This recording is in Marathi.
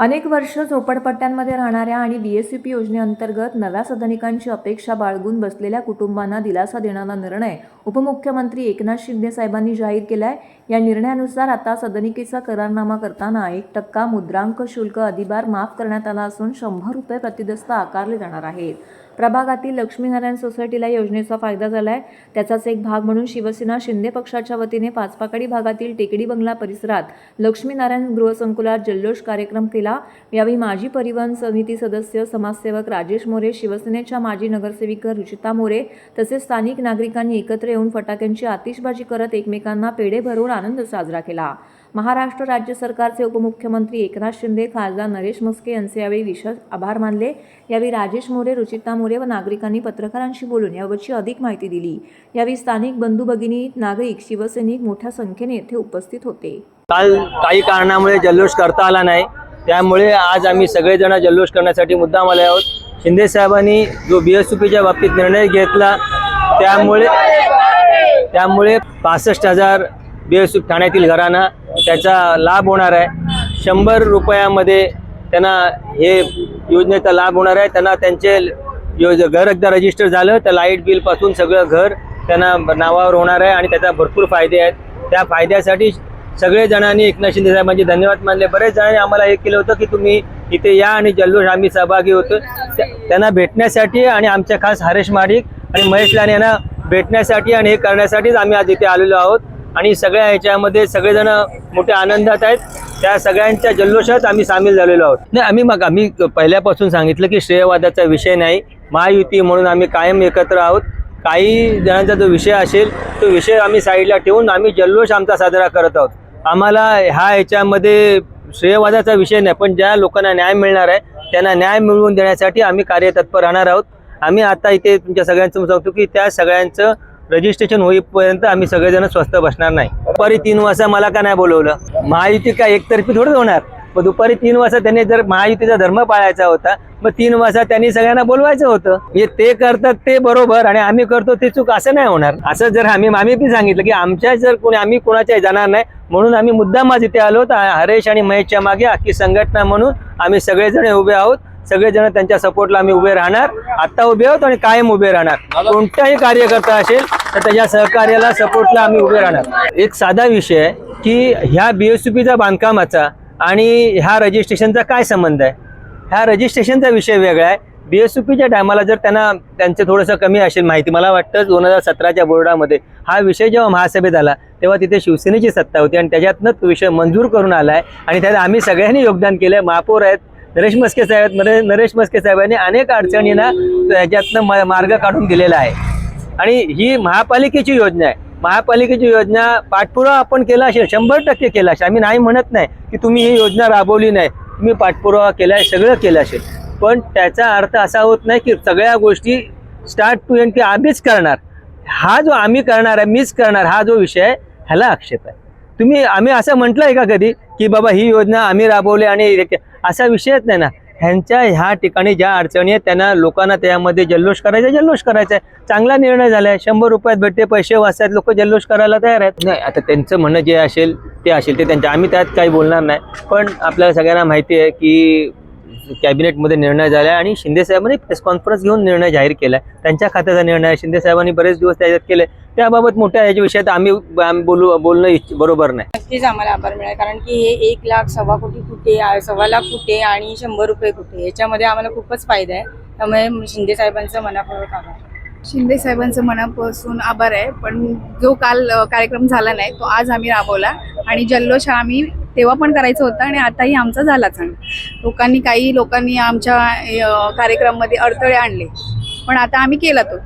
अनेक वर्ष झोपडपट्ट्यांमध्ये राहणाऱ्या आणि बीएसयूपी योजनेअंतर्गत नव्या सदनिकांची अपेक्षा बाळगून बसलेल्या कुटुंबांना दिलासा देणारा निर्णय उपमुख्यमंत्री एकनाथ शिंदे साहेबांनी जाहीर केला आहे या निर्णयानुसार आता सदनिकेचा करारनामा करताना एक टक्का मुद्रांक शुल्क अधिभार माफ करण्यात आला असून शंभर रुपये प्रतिदस्त आकारले जाणार आहेत. प्रभागातील लक्ष्मीनारायण सोसायटीला योजनेचा फायदा झाला आहे त्याचाच एक भाग म्हणून शिवसेना शिंदे पक्षाच्या वतीने पाचपाकडी भागातील टेकडी बंगला परिसरात लक्ष्मीनारायण गृहसंकुलात जल्लोष कार्यक्रम केला. यावेळी माजी परिवहन समिती सदस्य समाजसेवक राजेश मोरे शिवसेनेच्या माजी नगरसेविका रुचिता मोरे तसेच स्थानिक नागरिकांनी एकत्र येऊन फटाक्यांची आतिषबाजी करत एकमेकांना पेढे भरून आनंद साजरा केला. महाराष्ट्र राज्य सरकारचे उपमुख्यमंत्री एकनाथ शिंदे खासदार नरेश मस्के यांचे यावेळी विशेष आभार मानले. यावेळी राजेश मोरे रुचिता मोरे व नागरिकांनी पत्रकारांशी बोलून याबाबतची अधिक माहिती दिली. यावेळी स्थानिक बंधू भगिनी नागरिक शिवसैनिक मोठ्या संख्येने येथे उपस्थित होते. काल काही कारणामुळे जल्लोष करता आला नाही. त्यामुळे आज आम्ही सगळेजण जल्लोष करण्यासाठी मुद्दाम आले आहोत. शिंदे साहेबांनी जो बी एस पीच्या बाबतीत निर्णय घेतला त्यामुळे त्यामुळे पासष्ट हजार बी ठाण्यातील घरांना त्याचा लाभ होणार आहे. शंभर रुपयामध्ये त्यांना हे योजनेचा लाभ होणार आहे. त्यांना त्यांचे योज घर एकदा रजिस्टर झालं तर लाइट बिलपासून सगळं घर त्यांना नावावर होणार आहे आणि त्याचा भरपूर फायदे आहेत. त्या फायद्यासाठी सगळे जणांनी एकनाथ शिंदे साहेबांचे धन्यवाद मानले. बरेच जणांनी आम्हाला हे केलं होतं की तुम्ही इथे या आणि जल्लोष आम्ही सहभागी होतो. त्या- त्यांना भेटण्यासाठी आणि आमच्या खास हरेश माडिक आणि महेश लाने यांना भेटण्यासाठी आणि हे करण्यासाठीच आम्ही आज इथे आलेलो आहोत. आणि सगळ्या ह्याच्यामध्ये सगळेजण मोठ्या आनंदात आहेत. त्या सगळ्यांच्या जल्लोषात आम्ही सामील झालेलो आहोत. नाही आम्ही मग आम्ही पहिल्यापासून सांगितलं की श्रेयवादाचा विषय नाही. महायुती म्हणून आम्ही कायम एकत्र आहोत. काही जणांचा जो विषय असेल तो विषय आम्ही साईडला ठेवून आम्ही जल्लोष आमचा साजरा करत आहोत. आम्हाला ह्या ह्याच्यामध्ये श्रेयवादाचा विषय नाही पण ज्या लोकांना न्याय मिळणार आहे त्यांना न्याय मिळवून देण्यासाठी आम्ही कार्यतत्पर राहणार आहोत. आम्ही आता इथे तुमच्या सगळ्यांचं सांगतो की त्या सगळ्यांचं रजिस्ट्रेशन होईपर्यंत आम्ही सगळेजण स्वस्त बसणार नाही. दुपारी तीन वाजता मला का नाही बोलवलं? महायुती काय एकतर्फी थोडंच होणार. मग दुपारी तीन वाजता त्यांनी जर महायुतीचा धर्म पाळायचा होता मग तीन वाजता त्यांनी सगळ्यांना बोलवायचं होतं. म्हणजे ते करतात ते बरोबर आणि आम्ही करतो ते चूक असं नाही होणार. असं जर आम्ही आम्ही बी सांगितलं की आमच्या जर कोणी आम्ही कोणाच्या जाणार नाही म्हणून आम्ही मुद्दाम आज इथे आलो तर हरेश आणि महेशच्या मागे अख्खी संघटना म्हणून आम्ही सगळेजण उभे आहोत. सगळेजण त्यांच्या सपोर्टला आम्ही उभे राहणार. आता उभे आहोत आणि कायम उभे राहणार. कोणताही कार्यकर्ता असेल तर त्याच्या सहकार्याला सपोर्टला आम्ही उभे राहणार. एक साधा विषय आहे की ह्या बी एस पीचा बांधकामाचा आणि ह्या रजिस्ट्रेशनचा काय संबंध आहे? ह्या रजिस्ट्रेशनचा विषय वेगळा आहे. बी एस पीच्या टायमाला जर त्यांना त्यांचं थोडंसं कमी असेल माहिती मला वाटतं दोन हजार सतराच्या बोर्डामध्ये हा विषय जेव्हा महासभेत आला तेव्हा तिथे शिवसेनेची सत्ता होती आणि त्याच्यातनं तो विषय मंजूर करून आला आहे. आणि त्यात आम्ही सगळ्यांनी योगदान केलं आहे महापौर आहेत नरेश मस्के साहेब आहेत. नरेश मस्के साहेबांनी अनेक अडचणींना त्याच्यातनं मार्ग काढून दिलेला आहे. आणि ही महापालिकेची योजना आहे. महापालिकेची योजना पाठपुरावा आपण केला असेल शंभर टक्के केला असेल. आम्ही नाही म्हणत नाही की तुम्ही ही योजना राबवली नाही. तुम्ही पाठपुरावा केला आहे सगळं केलं असेल. पण त्याचा अर्थ असा होत नाही की सगळ्या गोष्टी स्टार्ट टू एंड की आम्हीच करणार. हा जो आम्ही करणार आहे मीच करणार हा जो विषय आहे ह्याला आक्षेप आहे. तुम्ही आम्ही असं म्हटलं आहे का कधी? की बाबा ही योजना आम्ही राबवली आणि असा विषयच नाही ना. ह्यांच्या ह्या ठिकाणी ज्या अडचणी आहेत त्यांना लोकांना त्यामध्ये जल्लोष करायचा आहे, जल्लोष करायचा आहे. चांगला निर्णय झाला आहे शंभर रुपयात भेटते पैसे वाचतात लोक जल्लोष करायला तयार आहेत. नाही आता त्यांचं म्हणणं जे असेल ते असेल ते त्यांच्या आम्ही त्यात काही बोलणार नाही. पण आपल्याला सगळ्यांना माहिती आहे की कॅबिनेटमध्ये निर्णय झाला आहे आणि शिंदे साहेबांनी प्रेस कॉन्फरन्स घेऊन निर्णय जाहीर केला आहे त्यांच्या खात्याचा निर्णय शिंदे साहेबांनी बरेच दिवस त्याच्यात केले. त्याबाबत मोठ्या याच्या विषयात आम्ही आम्ही बोलू बोलणं इच्छ- बरोबर नाही. नक्कीच आम्हाला आभार मिळाला. कारण की हे एक लाख सव्वा कोटी कुठे सव्वा लाख कुठे आणि शंभर रुपये कुठे याच्यामध्ये आम्हाला खूपच फायदा आहे. त्यामुळे शिंदे साहेबांचं मनापूर्वक आभार. शिंदे साहेबांचं मनापासून आभार आहे. पण जो काल कार्यक्रम झाला नाही तो आज आम्ही राबवला. आणि जल्लोष हा आम्ही तेव्हा पण करायचं होतं आणि आताही आमचा झाला सण लोकांनी काही लोकांनी आमच्या कार्यक्रममध्ये कार्यक्रमामध्ये अडथळे आणले. पण आता आम्ही केला तो.